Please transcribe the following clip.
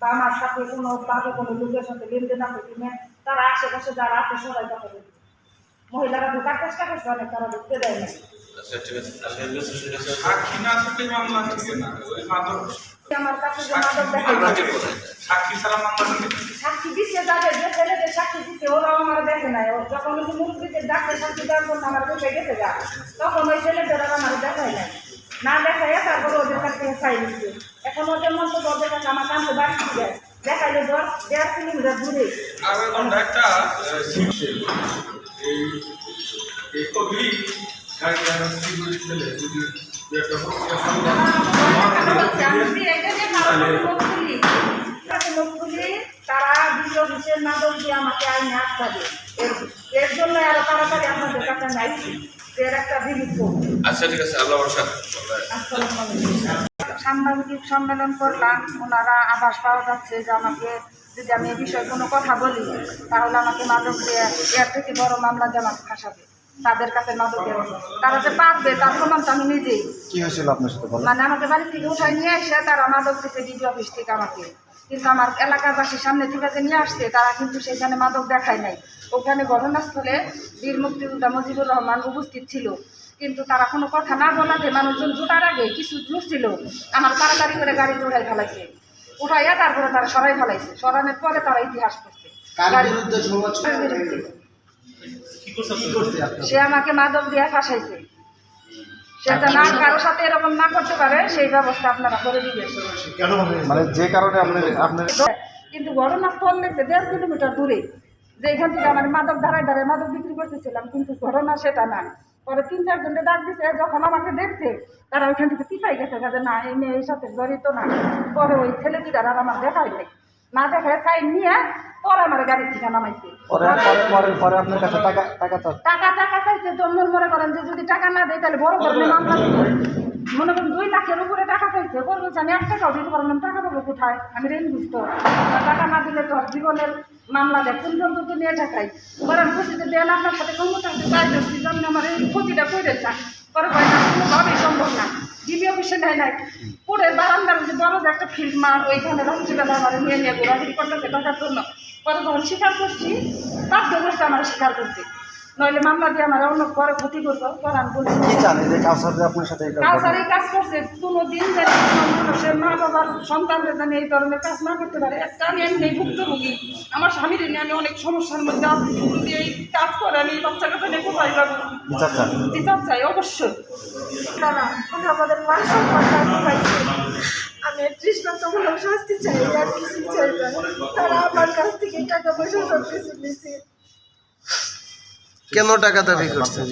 বা আমার সাথে কোনো বাজে কোনো লোকের সাথে লেনদেন আছে কিনা তারা আশেপাশে যারা আছে সবাই কথা বলবে। মহিলারা ঢোকার চেষ্টা করছে অনেক তারা ঢুকতে দেয় না আমার কাছে সাক্ষী ছাড়া সাক্ষী দিচ্ছে যে ছেলেদের সাক্ষী দিচ্ছে ওরাও আমার দেখে নাই। যখন ওই ডাক্তার সাক্ষী দেওয়ার জন্য আমার বসে গেছে তখন ওই ছেলেদের আমার নাই। না তারপরে ওদের কাছ দিচ্ছে এখন ওদের কাছে বাড়ি যায় দেখাইলে ধর দেড় কিলোমিটার দূরে আর এখন একটা এই এই কবি তারা দ্বিতীয় বিশেষ মাদক দিয়ে আমাকে আইনে আটকাবে এর- এর জন্য আরও তাড়াতাড়ি আপনাদের কাছে আইছি এর একটা বিলিপ আচ্ছা ঠিক আছে আল্লাহ বর্ষা সাংবাদিক সম্মেলন করলাম ওনারা আভাস পাওয়া যাচ্ছে যে আমাকে যদি আমি এ বিষয়ে কোনো কথা বলি তাহলে আমাকে মাদক দিয়ে এর থেকে বড় মামলা দিয়ে আমাকে ফাঁসাবে। তাদের কাছে মাদক দেওয়া তারা যে পারবে তার প্রমাণ তো আমি নিজেই। কি হয়েছিল আপনার সাথে মানে আমাকে বাড়ি থেকে উঠায় নিয়ে এসে তারা মাদক দিতে ডিডি অফিস থেকে আমাকে। কিন্তু আমার এলাকাবাসীর সামনে থেকে যে নিয়ে আসছে তারা কিন্তু সেখানে মাদক দেখায় নাই। ওখানে ঘটনাস্থলে বীর মুক্তিযোদ্ধা মুজিবুর রহমান উপস্থিত ছিল। কিন্তু তারা কোনো কথা না বলাতে মানুষজন জোটার আগে কিছু ছিল। আমার তাড়াতাড়ি করে গাড়ি উঠাই ফেলাইছে। উঠাইয়া তারপরে তারা সরাই ফেলাইছে। সরানোর পরে তারা ইতিহাস করছে। সে আমাকে মাদক দিয়ে ফাঁসাইছে। সে যেন কারোর সাথে এরকম না করতে পারে সেই ব্যবস্থা আপনারা করে দিবেন। মানে যে কারণে আপনার কিন্তু ঘটনাস্থল দেড় কিলোমিটার দূরে যে এখান থেকে আমার মাদক ধারায় ধারায় মাদক বিক্রি করতেছিলাম কিন্তু ঘটনা সেটা না। পরে তিন চারজনকে ডাক দিছে যখন আমাকে দেখছে তারা ওইখান থেকে পিছাই গেছে যে না এই মেয়ের সাথে জড়িত না। পরে ওই ছেলে দুটার আর আমার দেখাই নাই। না দেখায় সাইড নিয়ে পরে আমার গাড়ি থেকে নামাইছে। পরে তো মনে মনে করেন যে যদি টাকা না দেয় তাহলে বড় ধরনের মামলা মনে করেন দুই লাখের উপরে টাকা চাইছে বলব যে আমি এক টাকাও দিতে পারলাম টাকা দেবো কোথায়? আমি ঋণ বুঝত টাকা না দিলে তো আর জীবনের মামলা দেয়। কোন পর্যন্ত নিয়ে ঠেকাই আমি খুশি যে দেন আপনার সাথে তাই দেখছি জন্য আমার এই ক্ষতিটা করে চান পরে হয় না কোনোভাবেই সম্ভব না। ডিবি অফিসে নেয় নাই পরে বারান্দার যে বড় যে একটা ফিল্ড মার ওইখানে রাত্রিবেলা আমার নিয়ে নিয়ে ঘোরাঘুরি করতেছে টাকার জন্য। পরে যখন স্বীকার করছি বাধ্য করছে আমার স্বীকার করতে। নইলে মামলা দিয়ে আমার অন্য পরে ক্ষতি করব পরে আমি বলছি কি জান যে কাউসার আপনার সাথে এই কাজ কাজ আর এই কাজ করছে কোনো দিন যেন মানুষের মা বাবার সন্তানদের জানি এই ধরনের কাজ না করতে পারে। একটা আমি এমনি ভুক্তভোগী। আমার স্বামীর নিয়ে আমি অনেক সমস্যার মধ্যে আছি। যদি এই কাজ করে আমি এই বাচ্চা কাছে নিয়ে কোথায় যাব? বিচার চাই। অবশ্যই। তারা ওরা আমাদের মান সম্মান আমি দৃষ্টান্তমূলক শাস্তি চাই আর কিছু চাই না। তারা আমার কাছ থেকে টাকা পয়সা সব কিছু নিচ্ছে কেন টাকা দাবি করছেন?